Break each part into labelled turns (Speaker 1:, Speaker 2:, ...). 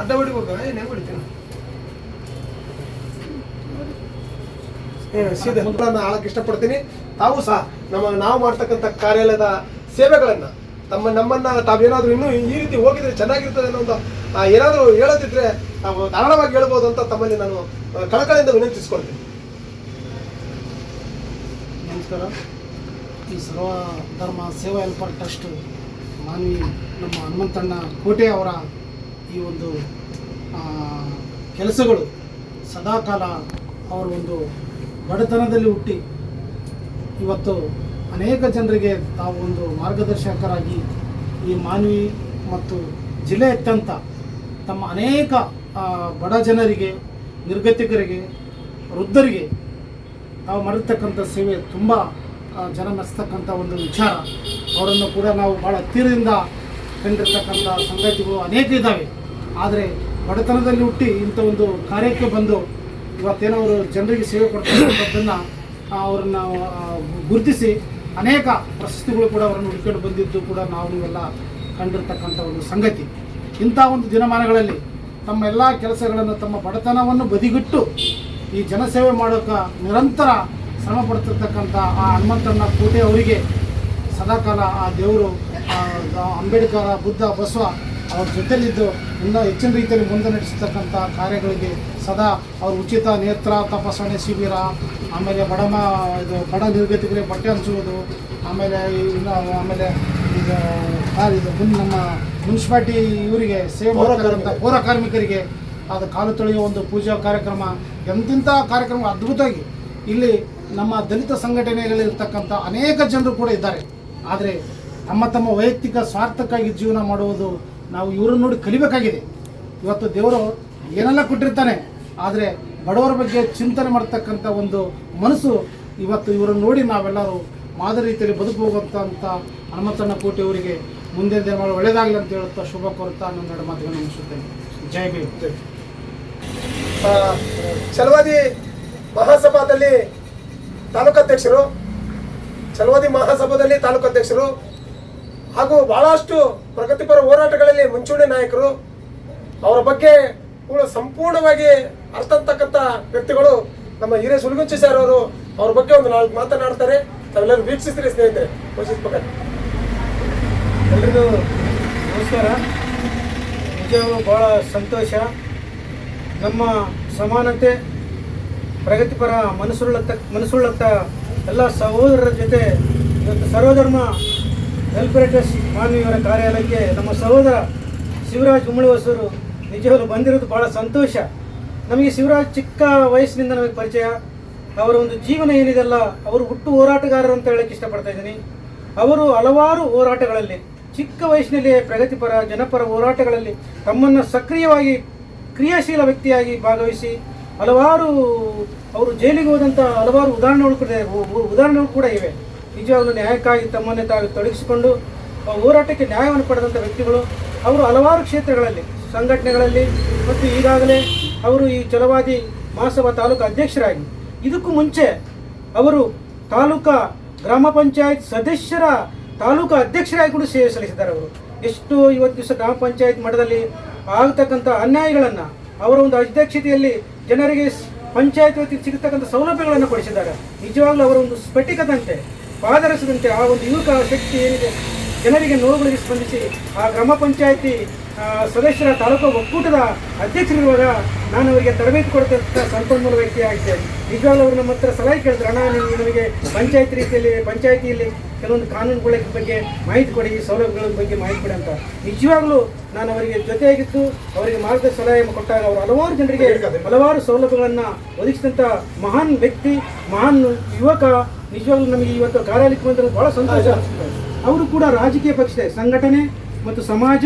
Speaker 1: ಅಡ್ಡ ಹೊಡಿಬೇಕಾ ಏನು ಹೆಂಗೆ ಹೊಡಿತೀನಿ ಸೀದಾ. ಆಳಕ್ಕೆ ಇಷ್ಟಪಡ್ತೀನಿ. ತಾವು ಸಹ ನಮ್ಮ ನಾವು ಮಾಡ್ತಕ್ಕಂಥ ಕಾರ್ಯಾಲಯದ ಸೇವೆಗಳನ್ನ ತಮ್ಮ ನಮ್ಮನ್ನ ತಾವೇನಾದರೂ ಇನ್ನೂ ಈ ರೀತಿ ಹೋಗಿದ್ರೆ ಚೆನ್ನಾಗಿರ್ತದೆ ಅನ್ನೋ ಒಂದು ಏನಾದರೂ ಹೇಳೋದಿದ್ರೆ ನಾವು ಧಾರಾಳವಾಗಿ ಹೇಳ್ಬೋದು ಅಂತ ತಮ್ಮಲ್ಲಿ ನಾನು ಕಳಕಳಿಯಿಂದ ವಿನಂತಿಸ್ಕೊಳ್ತೀನಿ.
Speaker 2: ನಮಸ್ಕಾರ. ಈ ಸರ್ವ ಧರ್ಮ ಸೇವಾ ಹೆಲ್ಪರ್ ಟ್ರಸ್ಟ್ ಮಾನ್ವಿ ನಮ್ಮ ಹನುಮಂತಣ್ಣ ಕೋಟೆ ಅವರ ಈ ಒಂದು ಕೆಲಸಗಳು ಸದಾಕಾಲ ಅವರ ಒಂದು ಬಡತನದಲ್ಲಿ ಹುಟ್ಟಿ ಇವತ್ತು ಅನೇಕ ಜನರಿಗೆ ತಾವು ಒಂದು ಮಾರ್ಗದರ್ಶಕರಾಗಿ ಈ ಮಾನ್ವಿ ಮತ್ತು ಜಿಲ್ಲೆಯಾದ್ಯಂತ ತಮ್ಮ ಅನೇಕ ಬಡ ಜನರಿಗೆ, ನಿರ್ಗತಿಕರಿಗೆ, ವೃದ್ಧರಿಗೆ ತಾವು ಮಾಡಿರ್ತಕ್ಕಂಥ ಸೇವೆ ತುಂಬ ಜನ ಮೆಚ್ಚತಕ್ಕಂಥ ಒಂದು ವಿಚಾರ. ಅವರನ್ನು ಕೂಡ ನಾವು ಭಾಳ ಹತ್ತಿರದಿಂದ ಕಂಡಿರ್ತಕ್ಕಂಥ ಸಂಗತಿಗಳು ಅನೇಕ ಇದ್ದಾವೆ. ಆದರೆ ಬಡತನದಲ್ಲಿ ಹುಟ್ಟಿ ಇಂಥ ಒಂದು ಕಾರ್ಯಕ್ಕೆ ಬಂದು ಇವತ್ತೇನೋ ಅವರು ಜನರಿಗೆ ಸೇವೆ ಕೊಡ್ತಕ್ಕಂಥದ್ದನ್ನು ಅವ್ರನ್ನ ಗುರುತಿಸಿ ಅನೇಕ ಪ್ರಶಸ್ತಿಗಳು ಕೂಡ ಅವರನ್ನು ಹುಡ್ಕೊಂಡು ಬಂದಿದ್ದು ಕೂಡ ನಾವು ಇವೆಲ್ಲ ಕಂಡಿರ್ತಕ್ಕಂಥ ಒಂದು ಸಂಗತಿ. ಇಂಥ ಒಂದು ದಿನಮಾನಗಳಲ್ಲಿ ತಮ್ಮ ಎಲ್ಲ ಕೆಲಸಗಳನ್ನು, ತಮ್ಮ ಬಡತನವನ್ನು ಬದಿಗಿಟ್ಟು ಈ ಜನಸೇವೆ ಮಾಡೋಕೆ ನಿರಂತರ ಶ್ರಮ ಪಡ್ತಿರ್ತಕ್ಕಂಥ ಆ ಹನುಮಂತಣ್ಣ ಕೋಟೆ ಅವರಿಗೆ ಸದಾಕಾಲ ಆ ದೇವರು ಅಂಬೇಡ್ಕರ, ಬುದ್ಧ, ಬಸವ ಅವ್ರ ಜೊತೆಯಲ್ಲಿದ್ದು ಇನ್ನೂ ಹೆಚ್ಚಿನ ರೀತಿಯಲ್ಲಿ ಮುಂದೆ ನಡೆಸತಕ್ಕಂಥ ಕಾರ್ಯಗಳಿಗೆ ಸದಾ ಅವ್ರ ಉಚಿತ ನೇತ್ರ ತಪಾಸಣೆ ಶಿಬಿರ ಆಮೇಲೆ ಬಡಮ ಇದು ಬಡ ನಿರ್ಗತಿಗಳಿಗೆ ಬಟ್ಟೆ ಹಂಚುವುದು ಆಮೇಲೆ ಇನ್ನು ಆಮೇಲೆ ಇದು ಇದು ಮುನ್ ನಮ್ಮ ಮುನ್ಸಿಪಾಲ್ಟಿ ಇವರಿಗೆ ಸೇವೆ ಮಾಡ್ತಕ್ಕಂಥ ಪೌರ ಕಾರ್ಮಿಕರಿಗೆ ಅದು ಕಾಲು ತೊಳೆಯುವ ಒಂದು ಪೂಜಾ ಕಾರ್ಯಕ್ರಮ ಎಂತಿಂಥ ಕಾರ್ಯಕ್ರಮ ಅದ್ಭುತವಾಗಿ ಇಲ್ಲಿ ನಮ್ಮ ದಲಿತ ಸಂಘಟನೆಗಳಿರ್ತಕ್ಕಂಥ ಅನೇಕ ಜನರು ಕೂಡ ಇದ್ದಾರೆ. ಆದರೆ ತಮ್ಮ ತಮ್ಮ ವೈಯಕ್ತಿಕ ಸ್ವಾರ್ಥಕ್ಕಾಗಿ ಜೀವನ ಮಾಡುವುದು ನಾವು ಇವರನ್ನು ನೋಡಿ ಕಲಿಬೇಕಾಗಿದೆ. ಇವತ್ತು ದೇವರು ಏನೆಲ್ಲ ಕೊಟ್ಟಿರ್ತಾನೆ, ಆದರೆ ಬಡವರ ಬಗ್ಗೆ ಚಿಂತನೆ ಮಾಡ್ತಕ್ಕಂಥ ಒಂದು ಮನಸ್ಸು ಇವತ್ತು ಇವರನ್ನು ನೋಡಿ ನಾವೆಲ್ಲರೂ ಮಾದರಿ ರೀತಿಯಲ್ಲಿ ಬದುಕು ಹೋಗುವಂಥ ಹನುಮಂತಣ್ಣ ಕೋಟೆ ಅವರಿಗೆ ಮುಂದೆ ದಿನಗಳು ಒಳ್ಳೆಯದಾಗಲಿ ಅಂತ ಹೇಳುತ್ತಾ ಶುಭ ಕೋರುತ್ತಾ ನನ್ನೆರಡು ಮಾತುಗಳನ್ನು ಮುಗಿಸುತ್ತೇನೆ. ಜೈ ಭೀಮ್.
Speaker 1: ಚಲವಾದಿ ಮಹಾಸಭಾದಲ್ಲಿ ತಾಲೂಕಾಧ್ಯಕ್ಷರು ಚಲವಾದಿ ಮಹಾಸಭಾದಲ್ಲಿ ತಾಲೂಕಾಧ್ಯಕ್ಷರು ಹಾಗೂ ಬಹಳಷ್ಟು ಪ್ರಗತಿಪರ ಹೋರಾಟಗಳಲ್ಲಿ ಮುಂಚೂಣಿ ನಾಯಕರು ಅವರ ಬಗ್ಗೆ ಸಂಪೂರ್ಣವಾಗಿ ಅರ್ಥ ವ್ಯಕ್ತಿಗಳು ನಮ್ಮ ಹಿರಿಯ ಸುಲಗುಂಚಿ ಸರ್ ಅವರು ಅವ್ರ ಬಗ್ಗೆ ಒಂದು ನಾಲ್ಕು ಮಾತನಾಡ್ತಾರೆ. ತಾವೆಲ್ಲರೂ ವೀಕ್ಷಿಸ್ತೀರಿ ಸ್ನೇಹಿತರೆ.
Speaker 3: ಎಲ್ರಿಗೂ ನಮಸ್ಕಾರ. ನಿಜವೂ ಭಾಳ ಸಂತೋಷ. ನಮ್ಮ ಸಮಾನತೆ, ಪ್ರಗತಿಪರ ಮನಸ್ಸುಳ್ಳತ್ತ ಮನಸ್ಸುಳ್ಳತ್ತ ಎಲ್ಲ ಸಹೋದರರ ಜೊತೆ ಇವತ್ತು ಸರ್ವಧರ್ಮ ವೆಲ್ಫೇರ್ ಟ್ರಸ್ಟ್ ಕಾರ್ಯಾಲಯಕ್ಕೆ ನಮ್ಮ ಸಹೋದರ ಶಿವರಾಜ್ ಹೊಸೂರು ನಿಜವಾಗ್ಲೂ ಬಂದಿರೋದು ಭಾಳ ಸಂತೋಷ. ನಮಗೆ ಶಿವರಾಜ್ ಚಿಕ್ಕ ವಯಸ್ಸಿನಿಂದ ನಮಗೆ ಪರಿಚಯ. ಅವರ ಒಂದು ಜೀವನ ಏನಿದೆಲ್ಲ, ಅವರು ಹುಟ್ಟು ಹೋರಾಟಗಾರರು ಅಂತ ಹೇಳಕ್ಕೆ ಇಷ್ಟಪಡ್ತಾ ಇದ್ದೀನಿ. ಅವರು ಹಲವಾರು ಹೋರಾಟಗಳಲ್ಲಿ, ಚಿಕ್ಕ ವಯಸ್ಸಿನಲ್ಲಿ ಪ್ರಗತಿಪರ, ಜನಪರ ಹೋರಾಟಗಳಲ್ಲಿ ತಮ್ಮನ್ನು ಸಕ್ರಿಯವಾಗಿ, ಕ್ರಿಯಾಶೀಲ ವ್ಯಕ್ತಿಯಾಗಿ ಭಾಗವಹಿಸಿ, ಹಲವಾರು ಅವರು ಜೈಲಿಗೆ ಹೋದಂಥ ಹಲವಾರು ಉದಾಹರಣೆಗಳು ಕೂಡ ಉದಾಹರಣೆಗಳು ಕೂಡ ಇವೆ. ನಿಜವಾಗ್ಲೂ ನ್ಯಾಯಕ್ಕಾಗಿ ತಮ್ಮನ್ನೇ ತಾವು ತೊಡಗಿಸಿಕೊಂಡು ಹೋರಾಟಕ್ಕೆ ನ್ಯಾಯವನ್ನು ಪಡೆದಂಥ ವ್ಯಕ್ತಿಗಳು ಅವರು ಹಲವಾರು ಕ್ಷೇತ್ರಗಳಲ್ಲಿ, ಸಂಘಟನೆಗಳಲ್ಲಿ ಮತ್ತು ಈಗಾಗಲೇ ಅವರು ಈ ಚಲವಾದಿ ಮಹಾಸಭಾ ತಾಲೂಕು ಅಧ್ಯಕ್ಷರಾಗಿ. ಇದಕ್ಕೂ ಮುಂಚೆ ಅವರು ತಾಲೂಕಾ ಗ್ರಾಮ ಪಂಚಾಯತ್ ಸದಸ್ಯರ ತಾಲೂಕು ಅಧ್ಯಕ್ಷರಾಗಿ ಕೂಡ ಸೇವೆ ಸಲ್ಲಿಸಿದ್ದಾರೆ ಅವರು. ಎಷ್ಟು ಇವತ್ತು ದಿವಸ ಗ್ರಾಮ ಪಂಚಾಯತ್ ಮಟ್ಟದಲ್ಲಿ ಆಗತಕ್ಕಂಥ ಅನ್ಯಾಯಗಳನ್ನು ಅವರ ಒಂದು ಅಧ್ಯಕ್ಷತೆಯಲ್ಲಿ ಜನರಿಗೆ ಪಂಚಾಯತ್ ವತಿಯಲ್ಲಿ ಸಿಗತಕ್ಕಂಥ ಸೌಲಭ್ಯಗಳನ್ನು ಕೊಡಿಸಿದ್ದಾರೆ. ನಿಜವಾಗ್ಲೂ ಅವರ ಒಂದು ಸ್ಫಟಿಕದಂತೆ, ಪಾದರಸದಂತೆ ಆ ಒಂದು ಯುವಕ ಶಕ್ತಿ ಏನಿದೆ ಜನರಿಗೆ ನೋವುಗಳಿಗೆ ಸ್ಪಂದಿಸಿ, ಆ ಗ್ರಾಮ ಪಂಚಾಯಿತಿ ಸದಸ್ಯರ ತಾಲೂಕು ಒಕ್ಕೂಟದ ಅಧ್ಯಕ್ಷರಿರುವಾಗ ನಾನು ಅವರಿಗೆ ತರಬೇತಿ ಕೊಡ್ತಕ್ಕಂಥ ಸಂಪನ್ಮೂಲ ವ್ಯಕ್ತಿಯಾಗಿದ್ದೇನೆ. ನಿಜವಾಗ್ಲೂ ಅವರು ನಮ್ಮ ಹತ್ರ ಸಲಹೆ ಕೇಳಿದ್ರು, ಅಣ್ಣ, ನೀವು ನಮಗೆ ಪಂಚಾಯತ್ ರೀತಿಯಲ್ಲಿ, ಪಂಚಾಯತಿಯಲ್ಲಿ ಕೆಲವೊಂದು ಕಾನೂನುಗಳ ಬಗ್ಗೆ ಮಾಹಿತಿ ಕೊಡಿ ಸೌಲಭ್ಯಗಳ ಬಗ್ಗೆ ಮಾಹಿತಿ ಕೊಡಿ ಅಂತ. ನಿಜವಾಗ್ಲೂ ನಾನು ಅವರಿಗೆ ಜೊತೆಯಾಗಿದ್ದು, ಅವರಿಗೆ ಮಾರ್ಗದ ಸಲಹೆ ಕೊಟ್ಟಾಗ ಅವರು ಹಲವಾರು ಜನರಿಗೆ ಹಲವಾರು ಸೌಲಭ್ಯಗಳನ್ನು ಒದಗಿಸಿದಂಥ ಮಹಾನ್ ವ್ಯಕ್ತಿ, ಮಹಾನ್ ಯುವಕ. ನಿಜವಾಗ್ಲೂ ನಮಗೆ ಇವತ್ತು ಕಾರ್ಯಾಲಯಕ್ಕೆ ಬಂದರೆ ಬಹಳ ಸಂತೋಷ ಅವರು ಕೂಡ ರಾಜಕೀಯ ಪಕ್ಷ ಸಂಘಟನೆ ಮತ್ತು ಸಮಾಜ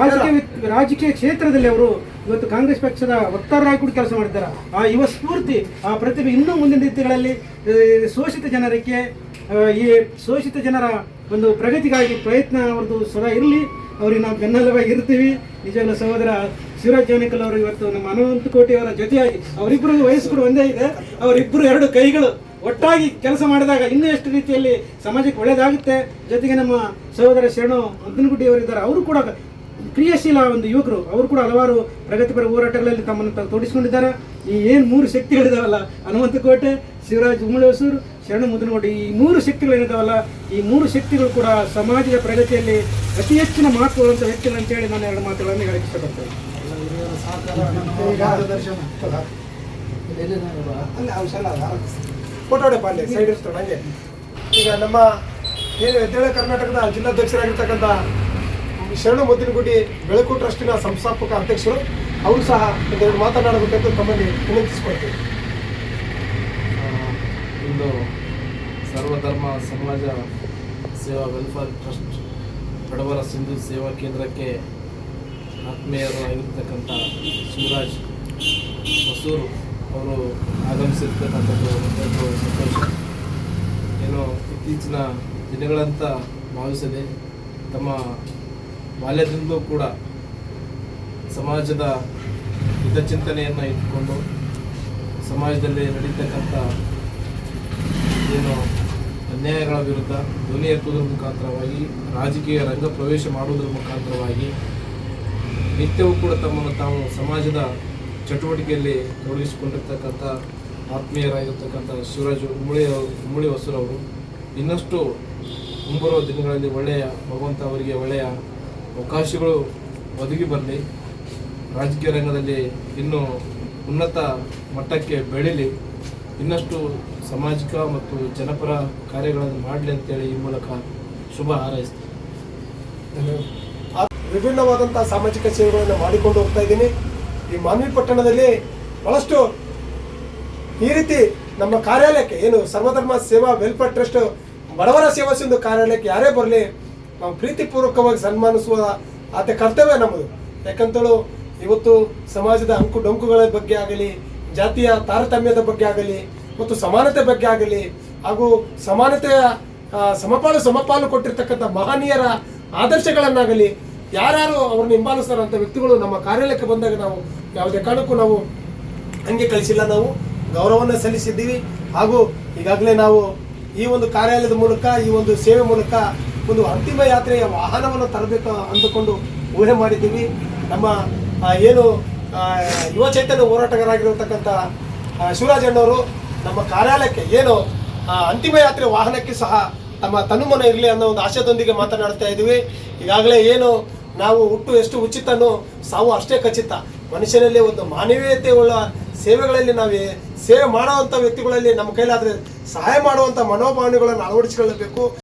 Speaker 3: ರಾಜಕೀಯ ರಾಜಕೀಯ ಕ್ಷೇತ್ರದಲ್ಲಿ ಅವರು ಇವತ್ತು ಕಾಂಗ್ರೆಸ್ ಪಕ್ಷದ ವಕ್ತಾರರಾಗಿ ಕೂಡ ಕೆಲಸ ಮಾಡಿದ್ದಾರೆ. ಆ ಯುವ ಸ್ಫೂರ್ತಿ ಆ ಪ್ರತಿಭೆ ಇನ್ನೂ ಮುಂದಿನ ರೀತಿಗಳಲ್ಲಿ ಶೋಷಿತ ಜನರಿಗೆ ಈ ಶೋಷಿತ ಜನರ ಒಂದು ಪ್ರಗತಿಗಾಗಿ ಪ್ರಯತ್ನ ಅವ್ರದ್ದು ಸದಾ ಇರಲಿ. ಅವ್ರಿಗೆ ನಾವು ಬೆನ್ನಲ್ಲವಾಗಿ ಇರ್ತೀವಿ. ನಿಜವಾಗ್ಲೂ ಸಹೋದರ ಶಿವರಾಜ್ ಜಾನಕಲ್ ಅವರು ಇವತ್ತು ನಮ್ಮ ಹನುಮಂತ ಕೋಟಿ ಅವರ ಜೊತೆಯಾಗಿ ಅವರಿಬ್ಬರು ವಯಸ್ಸು ಕೂಡ ಒಂದೇ ಇದೆ. ಅವರಿಬ್ಬರು ಎರಡು ಕೈಗಳು ಒಟ್ಟಾಗಿ ಕೆಲಸ ಮಾಡಿದಾಗ ಇನ್ನೂ ಎಷ್ಟು ರೀತಿಯಲ್ಲಿ ಸಮಾಜಕ್ಕೆ ಒಳ್ಳೆಯದಾಗುತ್ತೆ? ಜೊತೆಗೆ ನಮ್ಮ ಸಹೋದರ ಶರಣು ಮುದ್ದನಗುಡ್ಡಿ ಅವರಿದ್ದಾರೆ. ಅವರು ಕೂಡ ಕ್ರಿಯಾಶೀಲ ಒಂದು ಯುವಕರು. ಅವರು ಕೂಡ ಹಲವಾರು ಪ್ರಗತಿಪರ ಹೋರಾಟಗಳಲ್ಲಿ ತಮ್ಮನ್ನು ತಾವು ತೊಡಗಿಸಿಕೊಂಡಿದ್ದಾರೆ ಈ ಏನು ಮೂರು ಶಕ್ತಿಗಳಿದಾವಲ್ಲ ಹನುಮಂತ ಕೋಟೆ, ಶಿವರಾಜ್ ಉಮ್ಮಳಿ ಶರಣು ಮುದನಗೋಡಿ. ಈ ಮೂರು ಶಕ್ತಿಗಳೇನಿದಾವಲ್ಲ ಈ ಮೂರು ಶಕ್ತಿಗಳು ಕೂಡ ಸಮಾಜದ ಪ್ರಗತಿಯಲ್ಲಿ ಅತಿ ಹೆಚ್ಚಿನ ಮಹತ್ವದಂತ ವ್ಯಕ್ತಿಗಳು ಅಂತೇಳಿ ನಾನು ಎರಡು ಮಾತುಗಳನ್ನು ಹೇಳಕ್ಕೆ ಇಷ್ಟಪಡ್ತೇನೆ.
Speaker 2: ಎಲ್ಲ
Speaker 1: ಅಲ್ಲ ಅಲ್ಲ ಫೋಟೋ ಪಾಂಡೆ ಸೈಡ್ ಇರ್ತಾನೆ ಹಂಗೆ. ಈಗ ನಮ್ಮ ಏನು ಕರ್ನಾಟಕದ ಜಿಲ್ಲಾಧ್ಯಕ್ಷರಾಗಿರ್ತಕ್ಕಂಥ ಶರಣು ಮುದ್ದಿನಗುಡಿ ಬೆಳಕು ಟ್ರಸ್ಟಿನ ಸಂಸ್ಥಾಪಕ ಅಧ್ಯಕ್ಷರು, ಅವರು ಸಹ ಒಂದೆರಡು ಮಾತನಾಡಬೇಕೆಂದು ತಮ್ಮಲ್ಲಿ ವಿನಂತಿಸಿಕೊಳ್ತೀವಿ
Speaker 4: ಇಂದು ಸರ್ವಧರ್ಮ ಸಮಾಜ ಸೇವಾ ವೆಲ್ಫೇರ್ ಟ್ರಸ್ಟ್ ಬಡವರ ಸಿಂಧು ಸೇವಾ ಕೇಂದ್ರಕ್ಕೆ ಆತ್ಮೀಯರಾಗಿರ್ತಕ್ಕಂಥ ಶಿವರಾಜ್ ಹೊಸೂರು ಅವರು ಆಗಮಿಸಿರ್ತಕ್ಕಂಥದ್ದು ಒಂದು ಸಂತೋಷ. ಏನು ಇತ್ತೀಚಿನ ದಿನಗಳಂತ ಭಾವಿಸದೆ ತಮ್ಮ ಬಾಲ್ಯದಿಂದಲೂ ಕೂಡ ಸಮಾಜದ ಹಿತಚಿಂತನೆಯನ್ನು ಇಟ್ಟುಕೊಂಡು ಸಮಾಜದಲ್ಲಿ ನಡೀತಕ್ಕಂಥ ಏನು ಅನ್ಯಾಯಗಳ ವಿರುದ್ಧ ಧ್ವನಿ ಎತ್ತುವುದರ ಮುಖಾಂತರವಾಗಿ, ರಾಜಕೀಯ ರಂಗ ಪ್ರವೇಶ ಮಾಡುವುದರ ಮುಖಾಂತರವಾಗಿ ನಿತ್ಯವೂ ಕೂಡ ತಮ್ಮನ್ನು ತಾವು ಸಮಾಜದ ಚಟುವಟಿಕೆಯಲ್ಲಿ ತೊಡಗಿಸಿಕೊಂಡಿರ್ತಕ್ಕಂಥ ಆತ್ಮೀಯರಾಗಿರ್ತಕ್ಕಂಥ ಶಿವರಾಜ್ ಉಮ್ಮಳಿ ಉಮ್ಮಳಿ ಹೊಸರವರು ಇನ್ನಷ್ಟು ಮುಂಬರುವ ದಿನಗಳಲ್ಲಿ ಒಳ್ಳೆಯ ಭಗವಂತ ಅವರಿಗೆ ಒಳ್ಳೆಯ ಅವಕಾಶಗಳು ಒದಗಿ ಬರಲಿ. ರಾಜಕೀಯ ರಂಗದಲ್ಲಿ ಇನ್ನೂ ಉನ್ನತ ಮಟ್ಟಕ್ಕೆ ಬೆಳೀಲಿ. ಇನ್ನಷ್ಟು ಸಾಮಾಜಿಕ ಮತ್ತು ಜನಪರ ಕಾರ್ಯಗಳನ್ನು ಮಾಡಲಿ ಅಂತೇಳಿ ಈ ಮೂಲಕ ಶುಭ ಹಾರೈಸ್ತೀನಿ.
Speaker 1: ಆ ವಿಭಿನ್ನವಾದಂತಹ ಸಾಮಾಜಿಕ ಸೇವೆಗಳನ್ನು ಮಾಡಿಕೊಂಡು ಹೋಗ್ತಾ ಇದ್ದೀನಿ. ಈ ಮಾನ್ವಿ ಪಟ್ಟಣದಲ್ಲಿ ಬಹಳಷ್ಟು ಈ ರೀತಿ ನಮ್ಮ ಕಾರ್ಯಾಲಯಕ್ಕೆ ಏನು ಸರ್ವಧರ್ಮ ಸೇವಾ ವೆಲ್ಫೇರ್ ಟ್ರಸ್ಟ್ ಬಡವರ ಸೇವಾ ಸಿಂಧು ಕಾರ್ಯಾಲಯಕ್ಕೆ ಯಾರೇ ಬರಲಿ ನಾವು ಪ್ರೀತಿಪೂರ್ವಕವಾಗಿ ಸನ್ಮಾನಿಸುವ ಆತ ಕರ್ತವ್ಯ ನಮ್ಮದು. ಯಾಕಂತೇಳು, ಇವತ್ತು ಸಮಾಜದ ಅಂಕು ಡೊಂಕುಗಳ ಬಗ್ಗೆ ಆಗಲಿ, ಜಾತಿಯ ತಾರತಮ್ಯದ ಬಗ್ಗೆ ಆಗಲಿ, ಮತ್ತು ಸಮಾನತೆ ಬಗ್ಗೆ ಆಗಲಿ, ಹಾಗೂ ಸಮಾನತೆಯ ಸಮಪಾಲು ಸಮಪಾಲು ಕೊಟ್ಟಿರ್ತಕ್ಕಂಥ ಮಹನೀಯರ ಆದರ್ಶಗಳನ್ನಾಗಲಿ ಯಾರ್ಯಾರು ಅವ್ರನ್ನ ಹಿಂಬಾಲಿಸ್ತಾರಂಥ ವ್ಯಕ್ತಿಗಳು ನಮ್ಮ ಕಾರ್ಯಾಲಯಕ್ಕೆ ಬಂದಾಗ ನಾವು ಯಾವುದೇ ಕಾರಣಕ್ಕೂ ನಾವು ಹಂಗೆ ಕಳಿಸಿಲ್ಲ. ನಾವು ಗೌರವವನ್ನು ಸಲ್ಲಿಸಿದ್ದೀವಿ. ಹಾಗೂ ಈಗಾಗಲೇ ನಾವು ಈ ಒಂದು ಕಾರ್ಯಾಲಯದ ಮೂಲಕ ಈ ಒಂದು ಸೇವೆ ಮೂಲಕ ಒಂದು ಅಂತಿಮ ಯಾತ್ರೆಯ ವಾಹನವನ್ನು ತರಬೇಕು ಅಂದುಕೊಂಡು ಊಹೆ ಮಾಡಿದ್ದೀವಿ. ನಮ್ಮ ಏನು ಯುವ ಚೈತನ್ಯ ಹೋರಾಟಗಾರರಾಗಿರತಕ್ಕಂಥ ಆ, ಶಿವರಾಜ್ ಅಣ್ಣವರು ನಮ್ಮ ಕಾರ್ಯಾಲಯಕ್ಕೆ ಏನು ಅಂತಿಮ ಯಾತ್ರೆ ವಾಹನಕ್ಕೆ ಸಹ ತಮ್ಮ ತನುಮನ ಇರಲಿ ಅನ್ನೋ ಒಂದು ಆಶಯದೊಂದಿಗೆ ಮಾತನಾಡ್ತಾ ಇದ್ದೀವಿ. ಈಗಾಗಲೇ ಏನು ನಾವು ಹುಟ್ಟು ಎಷ್ಟು ಉಚಿತನೋ ಸಾವು ಅಷ್ಟೇ ಖಚಿತ. ಮನುಷ್ಯನಲ್ಲಿ ಒಂದು ಮಾನವೀಯತೆ ಉಳ್ಳ ಸೇವೆಗಳಲ್ಲಿ ನಾವು ಸೇವೆ ಮಾಡುವಂಥ ವ್ಯಕ್ತಿಗಳಲ್ಲಿ ನಮ್ಮ ಕೈಲಾದರೆ ಸಹಾಯ ಮಾಡುವಂಥ ಮನೋಭಾವನೆಗಳನ್ನು ಅಳವಡಿಸಿಕೊಳ್ಳಬೇಕು.